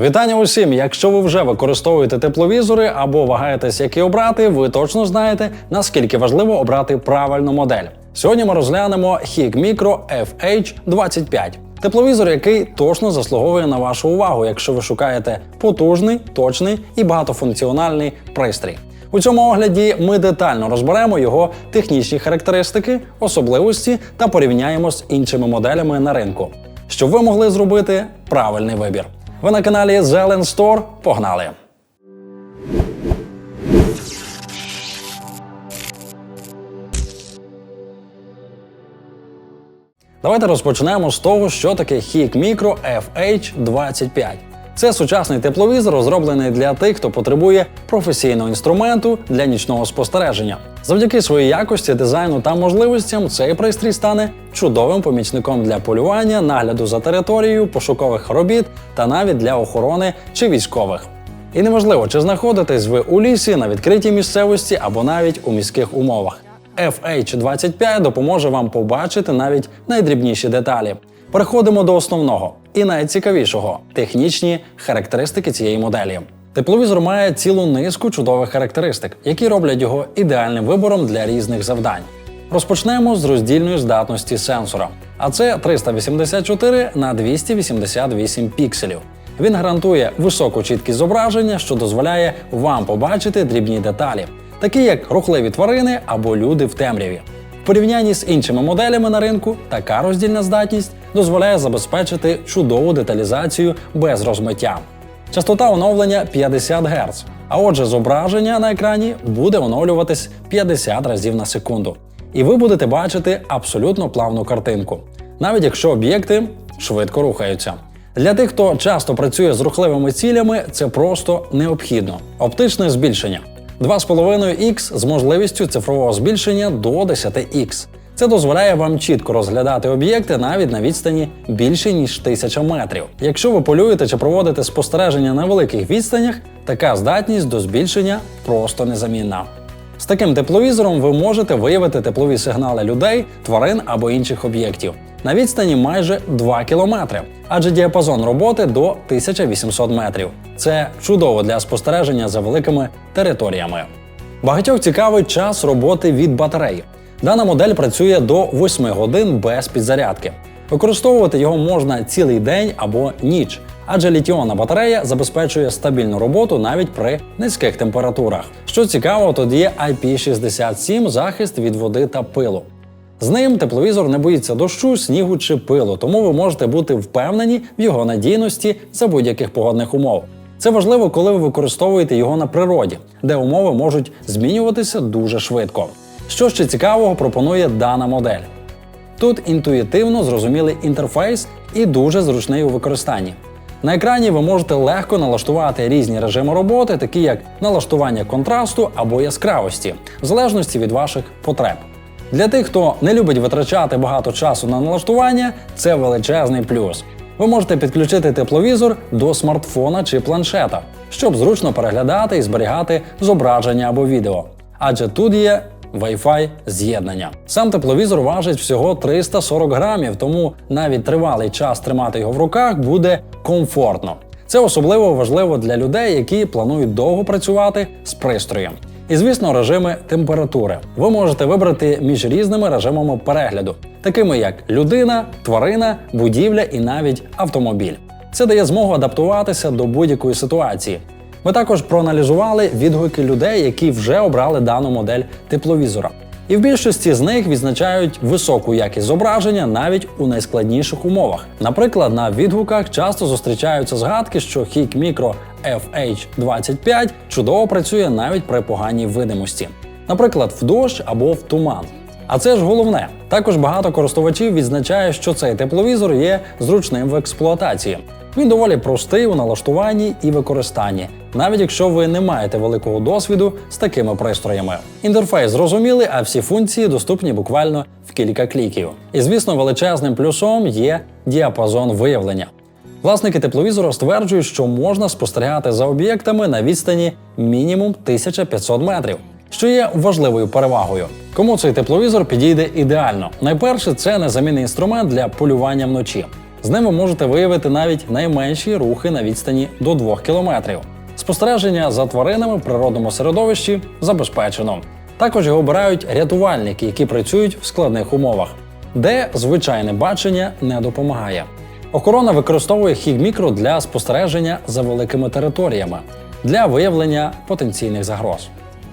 Вітання усім! Якщо ви вже використовуєте тепловізори або вагаєтесь, які обрати, ви точно знаєте, наскільки важливо обрати правильну модель. Сьогодні ми розглянемо HIG Micro FH25. Тепловізор, який точно заслуговує на вашу увагу, якщо ви шукаєте потужний, точний і багатофункціональний пристрій. У цьому огляді ми детально розберемо його технічні характеристики, особливості та порівняємо з іншими моделями на ринку, щоб ви могли зробити правильний вибір. Ви на каналі Зелен Стор. Погнали! Давайте розпочнемо з того, що таке HIG Micro FH25. Це сучасний тепловізор, розроблений для тих, хто потребує професійного інструменту для нічного спостереження. Завдяки своїй якості, дизайну та можливостям цей пристрій стане чудовим помічником для полювання, нагляду за територією, пошукових робіт та навіть для охорони чи військових. І неважливо, чи знаходитесь ви у лісі, на відкритій місцевості або навіть у міських умовах. FH25 допоможе вам побачити навіть найдрібніші деталі. Переходимо до основного і найцікавішого технічні характеристики цієї моделі. Тепловізор має цілу низку чудових характеристик, які роблять його ідеальним вибором для різних завдань. Розпочнемо з роздільної здатності сенсора, а це 384 на 288 пікселів. Він гарантує високу чіткість зображення, що дозволяє вам побачити дрібні деталі, такі як рухливі тварини або люди в темряві. Порівнянні з іншими моделями на ринку, така роздільна здатність дозволяє забезпечити чудову деталізацію без розмиття. Частота оновлення 50 Гц, а отже, зображення на екрані буде оновлюватись 50 разів на секунду. І ви будете бачити абсолютно плавну картинку, навіть якщо об'єкти швидко рухаються. Для тих, хто часто працює з рухливими цілями, це просто необхідно. Оптичне збільшення 2,5х з можливістю цифрового збільшення до 10X. Це дозволяє вам чітко розглядати об'єкти навіть на відстані більше ніж 1000 метрів. Якщо ви полюєте чи проводите спостереження на великих відстанях, така здатність до збільшення просто незамінна. З таким тепловізором ви можете виявити теплові сигнали людей, тварин або інших об'єктів на відстані майже 2 кілометри, адже діапазон роботи до 1800 метрів. Це чудово для спостереження за великими територіями. Багатьох цікавить час роботи від батареї. Дана модель працює до 8 годин без підзарядки. Використовувати його можна цілий день або ніч, адже літіонна батарея забезпечує стабільну роботу навіть при низьких температурах. Що цікаво, тут є IP67 захист від води та пилу. З ним тепловізор не боїться дощу, снігу чи пилу, тому ви можете бути впевнені в його надійності за будь-яких погодних умов. Це важливо, коли ви використовуєте його на природі, де умови можуть змінюватися дуже швидко. Що ще цікавого пропонує дана модель? Тут інтуїтивно зрозумілий інтерфейс і дуже зручний у використанні. На екрані ви можете легко налаштувати різні режими роботи, такі як налаштування контрасту або яскравості, в залежності від ваших потреб. Для тих, хто не любить витрачати багато часу на налаштування, це величезний плюс. Ви можете підключити тепловізор до смартфона чи планшета, щоб зручно переглядати і зберігати зображення або відео. Адже тут є Wi-Fi з'єднання. Сам тепловізор важить всього 340 грамів, тому навіть тривалий час тримати його в руках буде комфортно. Це особливо важливо для людей, які планують довго працювати з пристроєм. І, звісно, режими температури. Ви можете вибрати між різними режимами перегляду, такими як людина, тварина, будівля і навіть автомобіль. Це дає змогу адаптуватися до будь-якої ситуації. Ми також проаналізували відгуки людей, які вже обрали дану модель тепловізора. І в більшості з них відзначають високу якість зображення навіть у найскладніших умовах. Наприклад, на відгуках часто зустрічаються згадки, що HIG Micro FH25 чудово працює навіть при поганій видимості, наприклад, в дощ або в туман. А це ж головне. Також багато користувачів відзначає, що цей тепловізор є зручним в експлуатації. Він доволі простий у налаштуванні і використанні, навіть якщо ви не маєте великого досвіду з такими пристроями. Інтерфейс зрозумілий, а всі функції доступні буквально в кілька кліків. І звісно, величезним плюсом є діапазон виявлення. Власники тепловізора стверджують, що можна спостерігати за об'єктами на відстані мінімум 1500 метрів, що є важливою перевагою. Кому цей тепловізор підійде ідеально? Найперше, це незамінний інструмент для полювання вночі. З ним ви можете виявити навіть найменші рухи на відстані до 2 км. Спостереження за тваринами в природному середовищі забезпечено. Також його обирають рятувальники, які працюють в складних умовах, де звичайне бачення не допомагає. Охорона використовує хіг-мікро для спостереження за великими територіями для виявлення потенційних загроз.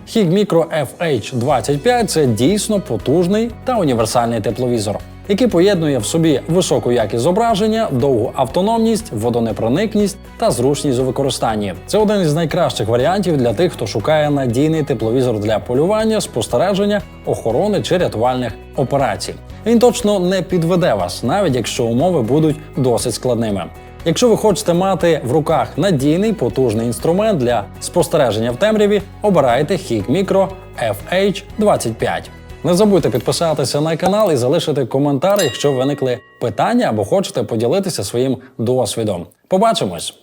Хіг Micro FH25 це дійсно потужний та універсальний тепловізор, який поєднує в собі високу якість зображення, довгу автономність, водонепроникність та зручність у використанні. Це один із найкращих варіантів для тих, хто шукає надійний тепловізор для полювання, спостереження, охорони чи рятувальних операцій. Він точно не підведе вас, навіть якщо умови будуть досить складними. Якщо ви хочете мати в руках надійний потужний інструмент для спостереження в темряві, обирайте Hig Micro FH25. Не забудьте підписатися на канал і залишити коментар, якщо виникли питання або хочете поділитися своїм досвідом. Побачимось!